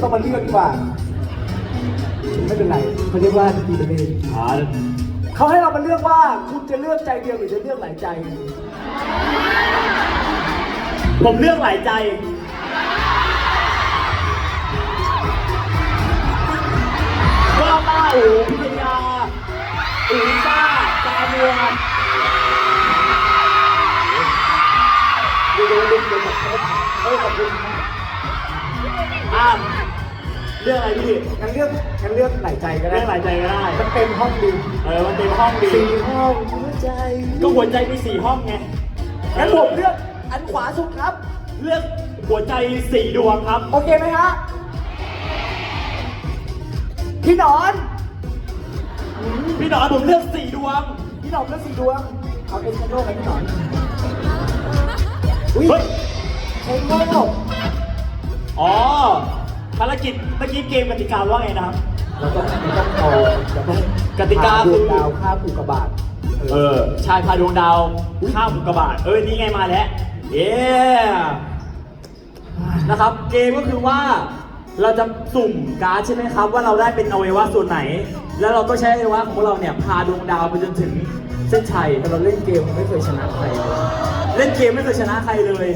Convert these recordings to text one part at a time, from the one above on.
ต้องมาเลือกดีกว่า ไม่เป็นไรเขาเรียกว่าดีเบตอ่าเขาให้เรามาเลือกว่าคุณจะเลือกใจเดียวหรือจะเลือกหลายใจ ผมเลือกหลายใจว่าป้าอูพิทยาอูซ่าจามัวดูดูดูดูแบบเออขอบคุณ อะเรื่องอะไรพี่งั้นเลือกงั้นเลือกหลายใจก็ได้เรื่องหลายใจก็ได้ มันเต็มห้องดีเออมันเต็มห้องดีสี่ห้องหัวใจก็หัวใจมีสี่ห้องไงงั้นผมเลือกอันขวาสุดครับ เลือกหัวใจสี่ดวงครับ โอเคไหมฮะพี่หนอนพี่หนอนผมเลือกสี่ดวง พี่หนอนเลือกสี่ดวง เอาเอ็นโลกับพี่หนอน อุ้ยเฮ้ยใช้โง่ อ๋อภารกิจเมื่อกี้เกมกติกาว่าไงนะครับเราต้องเราต้องเอาเราต้องกติกาพคือดวงดาวข้ามอุกกาบาตเออชายพาดวงดาวข้ามอุกกาบาตเออนี่ไงมาแล้วเย้นะครับ เกมก็คือว่าเราจะสุ่มการ์ดใช่ไหมครับ ว่าเราได้เป็นอวัยวะส่วนไหน แล้วเราก็ใช้อวัยวะของเราเนี่ยพาดวงดาวไปจนถึงเส้นชัยแต่เราเล่นเกมไม่เคยชนะใครเลยเล่นเกมไม่เคยชนะใครเลย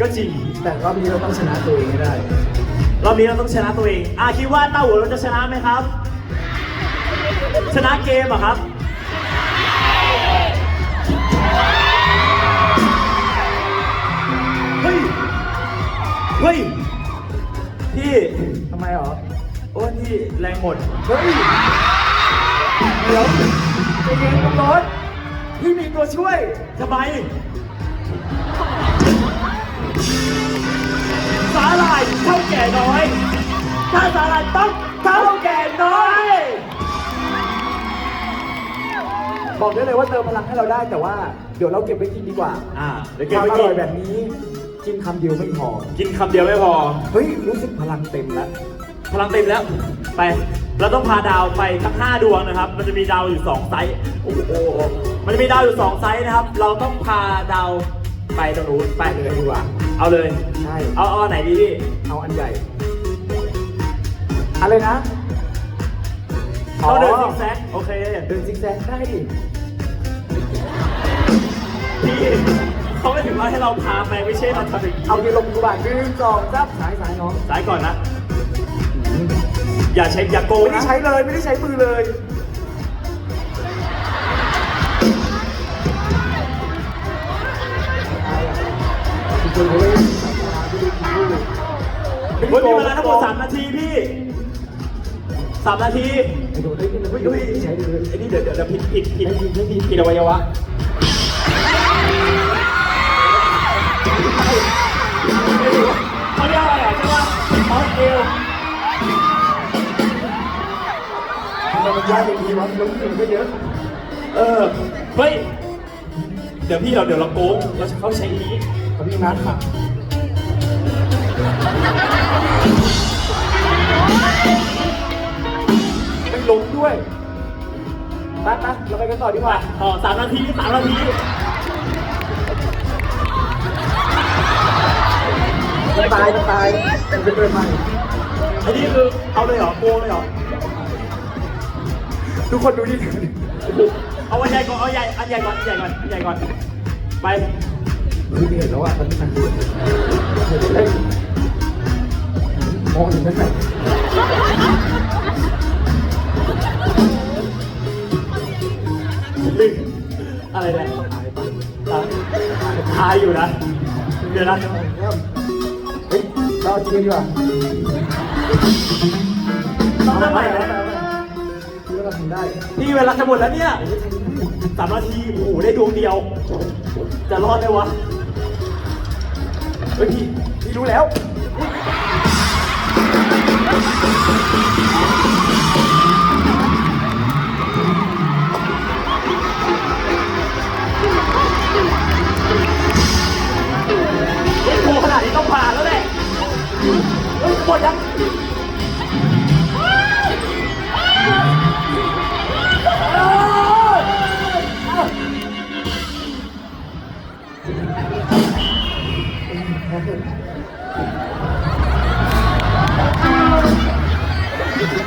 ก็จริง แต่รอบนี้เราต้องชนะตัวเองให้ได้ รอบนี้เราต้องชนะตัวเองอะคิดว่าเต้าหัวเราจะชนะไหมครับ ชนะเกมเหรอะครับ เฮ้ย เฮ้ย พี่ทำไมหรอ โอ้ยพี่แรงหมด เฮ้ย เดี๋ยวใจเย็นคุณรถพี่มีตัวช่วยทำไม สาหร่ายเท่าแก่น้อย ถ้าสาหร่ายต้องเท่าแก่น้อย บอกได้เลยว่าเติมพลังให้เราได้แต่ว่าเดี๋ยวเราเก็บไว้กินดีกว่าอ่าเดี๋ยวคเก็บวามไว้อกิร่อยนแบบนี้กินคำเดียวไม่พอ กินคำเดียวไม่พอ เฮ้ย รู้สึกพลังเต็มแล้ว พลังเต็มแล้วไป เราต้องพาดาวไปทั้ง5ดวงนะครับ มันจะมีดาวอยู่2ไซส์โอ้โหมันจะมีดาวอยู่2ไซส์นะครับ เราต้องพาดาวไปตรงนู้นไปไปเลยดีกว่า เอาเลย ใช่ เอาเอาอันไหนดีพี่ เอาอันใหญ่ อะไรนะเราเดินซิกแซกโอเค เดินซิกแซกได้ดิพี่เขาไม่ถึงว่าให้เราพาไปไม่ใช่เราทำอย่างนี้เอาเยลงกูบาทหนึ่งสองซับสายสายน้องซ้ายก่อนนะ อย่าใช้อย่าโกงไม่ได้นะใช้เลยไม่ได้ใช้มือเลย คุณจะรู้เฮ้ยมีเวลาทั้งหมด3นาทีพี่3นาทีไอ้โดนได้ยินเลยไม่ได้ใช้เลยไอ้นี่เดี๋ยวเดี๋ยวเดี๋ยวผิดผิดผิดไม่ดีไม่ดีผิดอวัยวะเขาเรียกอะไรอะใช่ป่ะออสเอลทำไมมันยากอย่างนี้วะลงทุนก็เยอะ เออ เฮ้ย เดี๋ยวพี่เราเดี๋ยวเราโกงเราจะเข้าใช้อันนี้เขาพี่นัดค่ะไม่ล้มด้วยไปไปเราไปกันต่อดีกมาว่าต่อสามนาทีสามนาทีจะตายจะตายมันจะเดินมาอันนี้คือเอาเลยเหรอโกงเลยเหรอ ทุกคนดูดิ เอาอันใหญ่ก่อนเอาใหญ่อันใหญ่ก่อนอันใหญ่ก่อนอันใหญ่ก่อนไปคือเหนื่อยแล้วอะตอนนี้มันมองอยู่นั่นแหละอะไรเนี่ยอ่ายอยู่นะ เดี๋ยวนะเฮ้ยเราจริงดีกว่าต้องท่าไหร่นะคือเราทำได้พี่เวลาจะหมดแล้วเนี่ย สามนาทีโอ้โหได้ดวงเดียว จะรอดได้วะ เฮ้ยพี่พี่รู้แล้ว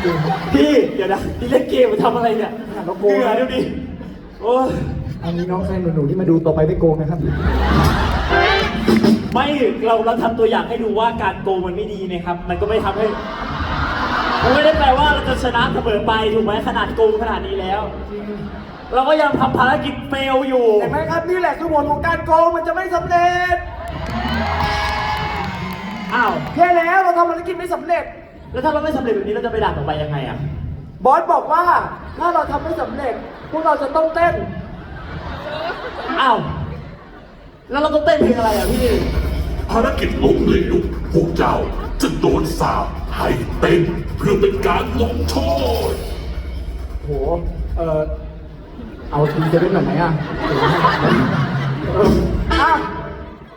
นะนี่เล่นเกมมาทำอะไรเนี่ยเราโกเหงงื่อดูดิโอ้ยอันนี้น้องชายหนูๆที่มาดูต่อไปไม่โกงนะครับ ไม่เราเราทำตัวอย่างให้ดูว่าการโกงมันไม่ดีนะครับ มันก็ไม่ทำให้มันไม่ได้แปลว่าเราจะชนะเสมอไปถูกไหมขนาดโกงขนาดนี้แล้ว เราก็ยังทำภารกิจเฟลอยู่เห็นไหมครับนี่แหละคือผลของการโกงมันจะไม่สำเร็จอ้าวแค่แล้วเราทำภารกิจไม่สำเร็จ แล้วถ้าเราไม่สำเร็จแบบนี้เราจะไปด่านต่อไปยังไงอะ บอสบอกว่าถ้าเราทำไม่สำเร็จ พวกเราจะต้องเต้น อ้าว แล้วเราต้องเต้นเพลงอะไรอะพี่ ภารกิจล้มเหลวพวกเจ้าจะโดนสาปให้เต้นเพื่อเป็นการลงโทษ โห เออเอาทีจะเล่นแบบไหนอะเอออะ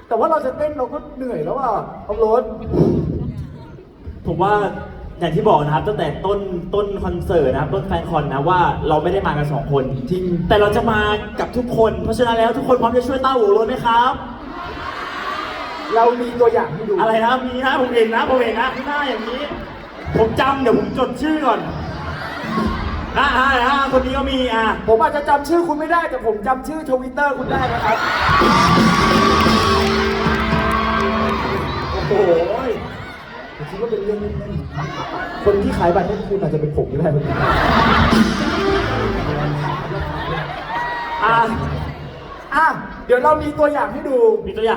แต่ว่าเราจะเต้นเราก็เหนื่อยแล้วอะเอารถ ผมว่าอย่างที่บอกนะครับตั้งแต่ต้นต้นคอนเสิร์ตนะครับต้นแฟนคอนนะว่าเราไม่ได้มากันสองคนจริงแต่เราจะมากับทุกคน เพราะฉะนั้นแล้วทุกคนพร้อมจะช่วยต้าหูรถไหมครับ เรามีตัวอย่างให้ดู อะไรนะมีนะผมเห็นนะผมเห็นนะข้างหน้าอย่างนี้ ผมจำเดี๋ยวผมจดชื่อก่อนอ่าอ่าอ่าคนนี้ก็มีอะผมอาจจะจำชื่อคุณไม่ได้ แต่ผมจำชื่อทวิตเตอร์คุณได้นะครับ โอ้โหผมคิดว่า เป็นเรื่องเล่นคนที่ขายบัตรให้คุณอาจจะเป็นผมก็ได้เหมือนกันอะอะเดี๋ยวเรามีตัวอย่างให้ดู มีตัวอย่างให้